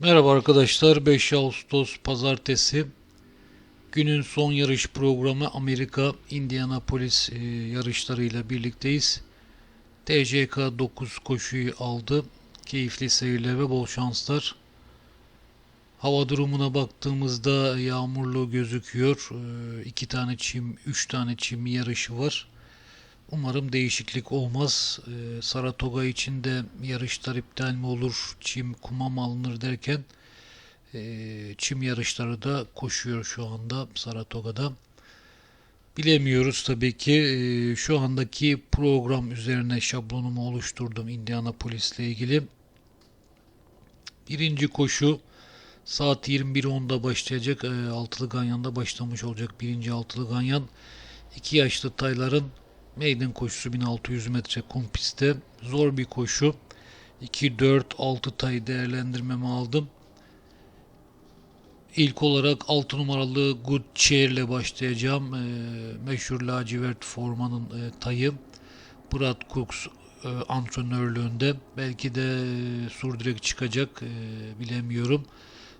Merhaba arkadaşlar 5 Ağustos Pazartesi günün son yarış programı Amerika Indianapolis e, yarışlarıyla birlikteyiz. TCK 9 koşuyu aldı. Keyifli seyirler ve bol şanslar. Hava durumuna baktığımızda yağmurlu gözüküyor. E, iki tane çim, üç tane çim yarışı var. Umarım değişiklik olmaz. Ee, Saratoga için de yarışlar iptal mi olur, çim kuma mı alınır derken e, çim yarışları da koşuyor şu anda Saratoga'da. Bilemiyoruz tabii ki. Ee, şu andaki program üzerine şablonumu oluşturdum Indianapolis ile ilgili. Birinci koşu saat 21.10'da başlayacak. E, altılı Ganyan'da başlamış olacak birinci altılı Ganyan. İki yaşlı tayların Maiden koşusu 1600 metre kum pistte. Zor bir koşu. 2, 4, 6 tay değerlendirmemi aldım. İlk olarak 6 numaralı Good Chair ile başlayacağım. Ee, meşhur lacivert formanın e, tayı. Brad Cooks e, antrenörlüğünde. Belki de e, Surdirek çıkacak. E, bilemiyorum.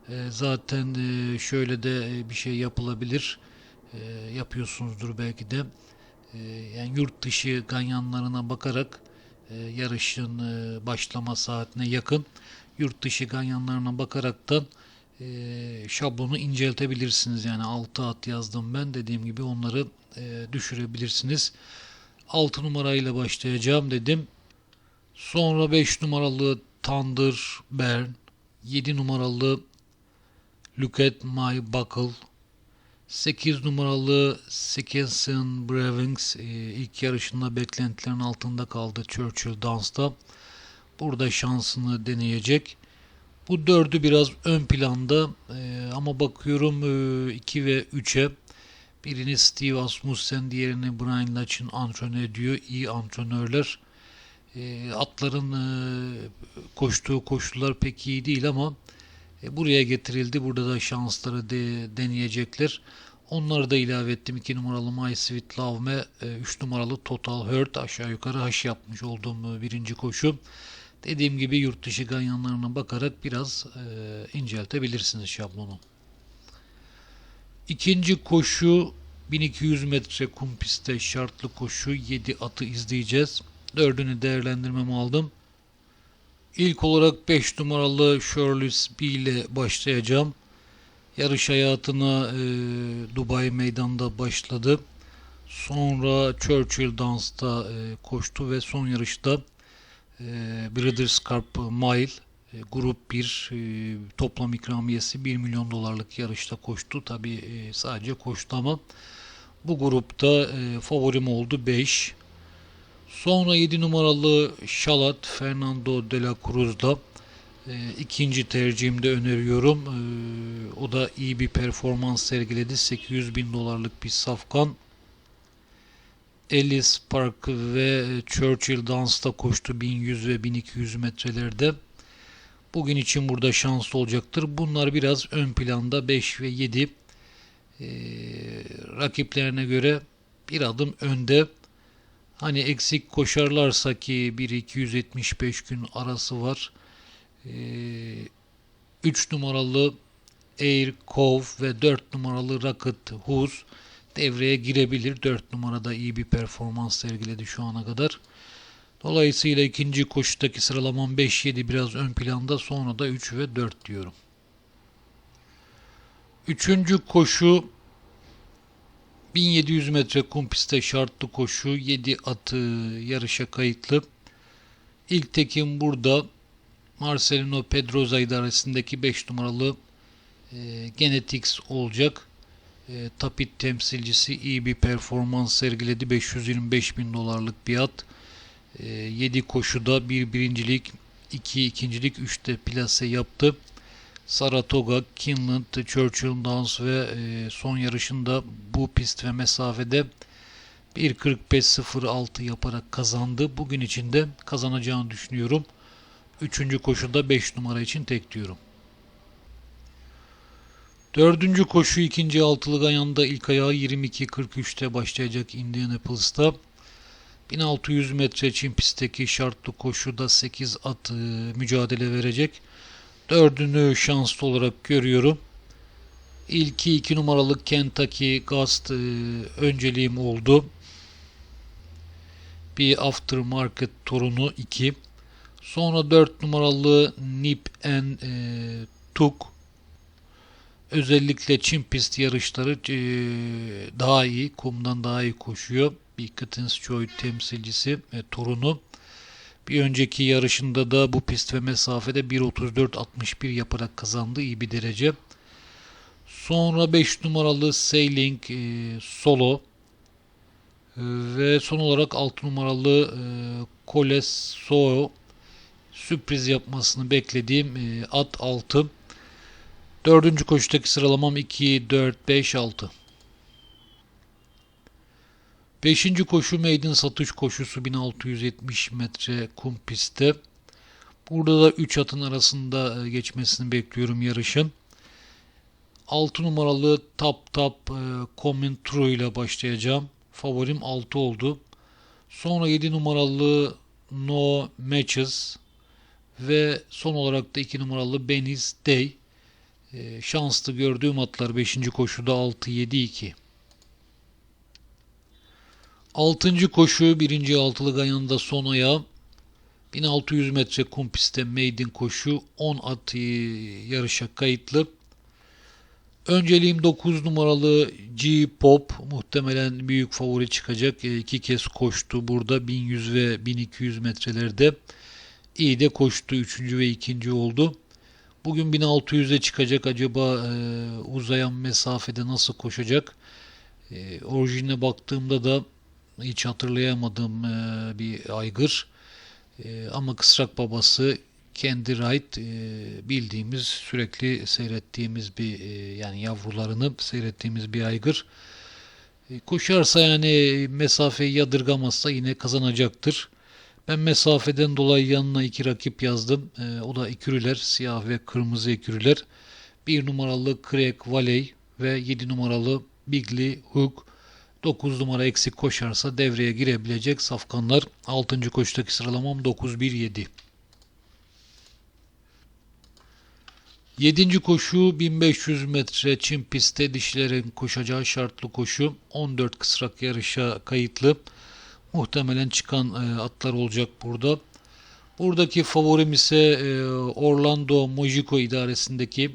E, zaten e, şöyle de e, bir şey yapılabilir. E, yapıyorsunuzdur belki de. Ee, yani yurt dışı ganyanlarına bakarak e, yarışın e, başlama saatine yakın yurt dışı ganyanlarına bakaraktan e, şablonu inceltebilirsiniz. Yani 6 at yazdım ben dediğim gibi onları düşürebilirsiniz. 6 numarayla başlayacağım dedim. Sonra 5 numaralı Thunder Bern, 7 numaralı Look at My Buckle, 8 numaralı Sickenson Bravings e, ilk yarışında beklentilerin altında kaldı Churchill Dance'da. Burada şansını deneyecek. Bu dördü biraz ön planda e, ama bakıyorum 2 e, ve 3'e birini Steve Asmussen diğerini Brian Latch'ın antrenör ediyor. İyi antrenörler. atların koştuğu koşullar pek iyi değil ama e, buraya getirildi. Burada da şansları de, deneyecekler. Onları da ilave ettim. 2 numaralı My Sweet Love ve 3 numaralı Total Hurt aşağı yukarı haş yapmış olduğum birinci koşu. Dediğim gibi yurt dışı ganyanlarına bakarak biraz e, inceltebilirsiniz şablonu. İkinci koşu 1200 metre kum pistte şartlı koşu 7 atı izleyeceğiz. Dördünü değerlendirmemi aldım. İlk olarak 5 numaralı Shirley B ile başlayacağım. Yarış hayatına e, Dubai meydanda başladı. Sonra Churchill Dance'da e, koştu ve son yarışta e, Brothers Cup Mile e, Grup 1 e, toplam ikramiyesi 1 milyon dolarlık yarışta koştu. Tabi e, sadece koştu ama bu grupta e, favorim oldu 5. Sonra 7 numaralı Şalat Fernando de la Cruz'da ikinci tercihimde öneriyorum. E, o da iyi bir performans sergiledi. 800 bin dolarlık bir safkan. Ellis Park ve Churchill Dance'da koştu 1100 ve 1200 metrelerde. Bugün için burada şanslı olacaktır. Bunlar biraz ön planda 5 ve 7 e, rakiplerine göre bir adım önde. Hani eksik koşarlarsa ki bir 275 gün arası var. 3 ee, numaralı Air Cove ve 4 numaralı Rocket Hughes devreye girebilir. 4 numarada iyi bir performans sergiledi şu ana kadar. Dolayısıyla ikinci koşudaki sıralamam 5-7 biraz ön planda sonra da 3 ve 4 diyorum. Üçüncü koşu 1700 metre kum pistte şartlı koşu 7 atı yarışa kayıtlı. İlk tekim burada Marcelino Pedroza idaresindeki 5 numaralı e, Genetics olacak. E, Tapit temsilcisi iyi bir performans sergiledi. 525 bin dolarlık bir at. E, 7 koşuda bir birincilik, 2 ikincilik, 3 de plase yaptı. Saratoga, Kinland, Churchill Downs ve e, son yarışında bu pist ve mesafede 1.45.06 yaparak kazandı. Bugün içinde kazanacağını düşünüyorum. Üçüncü koşuda 5 numara için tek diyorum. Dördüncü koşu ikinci altılı ganyanında ilk ayağı 22.43'te başlayacak Indianapolis'ta. 1600 metre çim pistteki şartlı koşuda 8 at mücadele verecek. Dördünü şanslı olarak görüyorum. İlki iki numaralı Kentucky Gast e, önceliğim oldu. Bir aftermarket torunu 2. Sonra 4 numaralı Nip and e, Tuk. Özellikle Çin pist yarışları e, daha iyi, kumdan daha iyi koşuyor. Bir Kittens Joy temsilcisi e, torunu. Bir önceki yarışında da bu pist ve mesafede 1.34.61 yaparak kazandı. iyi bir derece. Sonra 5 numaralı Sailing e, Solo e, ve son olarak 6 numaralı e, Coles Soho sürpriz yapmasını beklediğim e, at 6. Dördüncü koşudaki sıralamam 2, 4, 5, 6. Beşinci koşu maiden satış koşusu 1670 metre kum pistte. Burada da 3 atın arasında e, geçmesini bekliyorum yarışın. 6 numaralı Tap Tap e, Coming True ile başlayacağım. Favorim 6 oldu. Sonra 7 numaralı No Matches ve son olarak da 2 numaralı Benny's Day. E, şanslı gördüğüm atlar 5. koşuda 6-7-2. 6. koşu 1. altılı ganyanında son ayağı 1600 metre kum pistte maiden koşu 10 at e, yarışa kayıtlı. Önceliğim 9 numaralı G-Pop. Muhtemelen büyük favori çıkacak. E, iki kez koştu burada 1100 ve 1200 metrelerde. İyi de koştu. Üçüncü ve ikinci oldu. Bugün 1600'e çıkacak. Acaba e, uzayan mesafede nasıl koşacak? E, orijine baktığımda da hiç hatırlayamadığım e, bir aygır. E, ama kısrak babası kendi Wright e, bildiğimiz sürekli seyrettiğimiz bir e, yani yavrularını seyrettiğimiz bir aygır. E, koşarsa yani mesafeyi yadırgamazsa yine kazanacaktır. Ben mesafeden dolayı yanına iki rakip yazdım. E, o da ekürüler, siyah ve kırmızı ekürüler. Bir numaralı Craig Valley ve 7 numaralı Bigly Hook. 9 numara eksik koşarsa devreye girebilecek safkanlar. 6. koşudaki sıralamam 9-1-7. 7. koşu 1500 metre çim pistte dişilerin koşacağı şartlı koşu. 14 kısrak yarışa kayıtlı. Muhtemelen çıkan e, atlar olacak burada. Buradaki favorim ise e, Orlando Mojico idaresindeki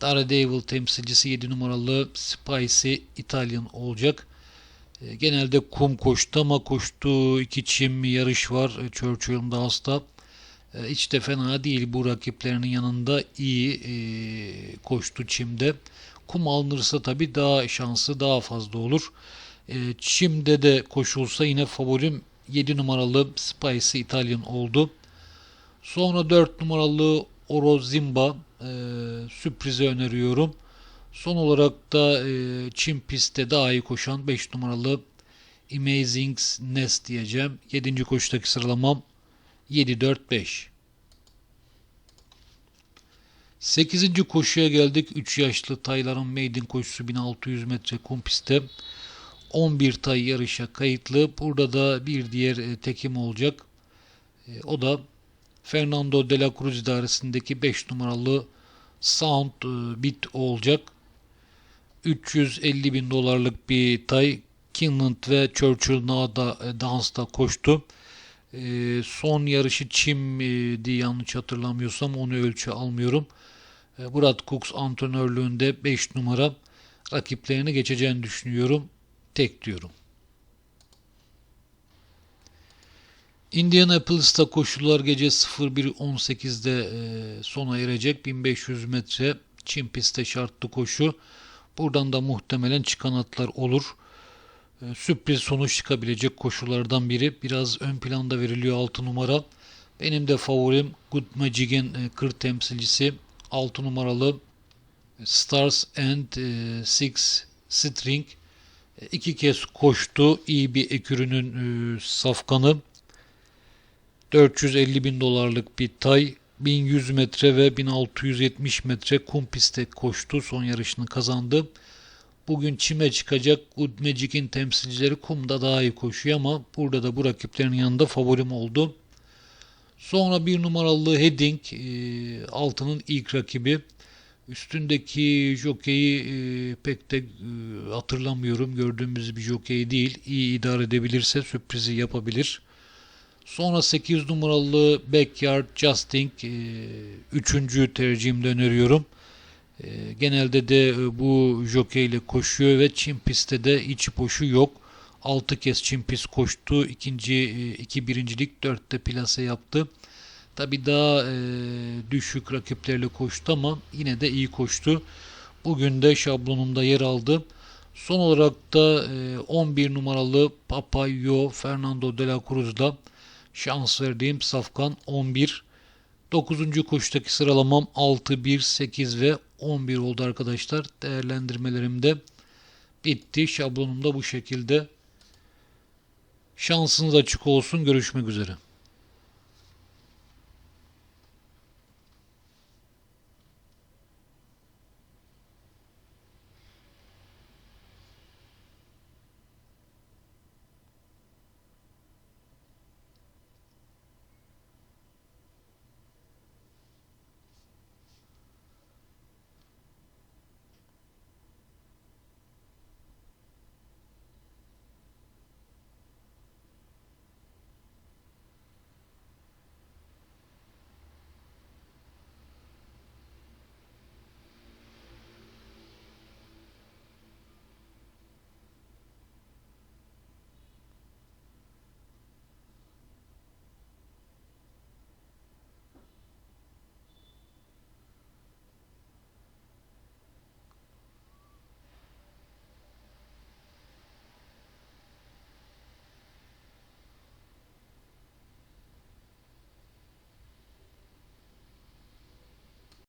Daredevil temsilcisi 7 numaralı Spicy Italian olacak. E, genelde kum koştu ama koştuğu iki çim yarış var. E, Churchill'ın da hasta. Hiç de fena değil bu rakiplerinin yanında iyi koştu çimde. Kum alınırsa tabi daha şansı daha fazla olur. E, çimde de koşulsa yine favorim 7 numaralı Spicy Italian oldu. Sonra 4 numaralı Orozimba e, sürprize öneriyorum. Son olarak da e, Çin pistte daha iyi koşan 5 numaralı Amazing Nest diyeceğim. 7. koşudaki sıralamam 7-4-5. 8. koşuya geldik. 3 yaşlı tayların maiden koşusu 1600 metre kum pistte. 11 tay yarışa kayıtlı. Burada da bir diğer e, tekim olacak. E, o da Fernando de la Cruz idaresindeki 5 numaralı Sound e, Bit olacak. 350 bin dolarlık bir tay Kinland ve Churchill Nağda e, Dans'ta koştu. Son yarışı Çim'di yanlış hatırlamıyorsam onu ölçü almıyorum. E, Brad Cooks antrenörlüğünde 5 numara rakiplerini geçeceğini düşünüyorum. Tek diyorum. Indianapolis'ta koşular gece 01.18'de e, sona erecek. 1500 metre Çin pistte şartlı koşu. Buradan da muhtemelen çıkan atlar olur. E, sürpriz sonuç çıkabilecek koşulardan biri. Biraz ön planda veriliyor 6 numara. Benim de favorim Good Magic'in e, kır temsilcisi 6 numaralı Stars and Six String. İki kez koştu. İyi bir ekürünün safkanı. 450 bin dolarlık bir tay 1100 metre ve 1670 metre kum pistte koştu. Son yarışını kazandı. Bugün çime çıkacak Good Magic'in temsilcileri kumda daha iyi koşuyor ama burada da bu rakiplerin yanında favorim oldu. Sonra bir numaralı Heading e, altının ilk rakibi. Üstündeki jokeyi e, pek de e, hatırlamıyorum. Gördüğümüz bir jokey değil. İyi idare edebilirse sürprizi yapabilir. Sonra 8 numaralı Backyard Justing 3. tercihimde öneriyorum. E, genelde de e, bu jockey ile koşuyor ve Çin pistte de içi poşu yok. 6 kez Çin pist koştu. İkinci, e, iki birincilik, 4'te plase yaptı. Tabi daha e, düşük rakiplerle koştu ama yine de iyi koştu. Bugün de şablonumda yer aldı. Son olarak da e, 11 numaralı Papayo Fernando de la Cruz'da şans verdiğim Safkan 11. 9. koşudaki sıralamam 6, 1, 8 ve 11 oldu arkadaşlar. Değerlendirmelerim de bitti. Şablonum da bu şekilde. Şansınız açık olsun. Görüşmek üzere.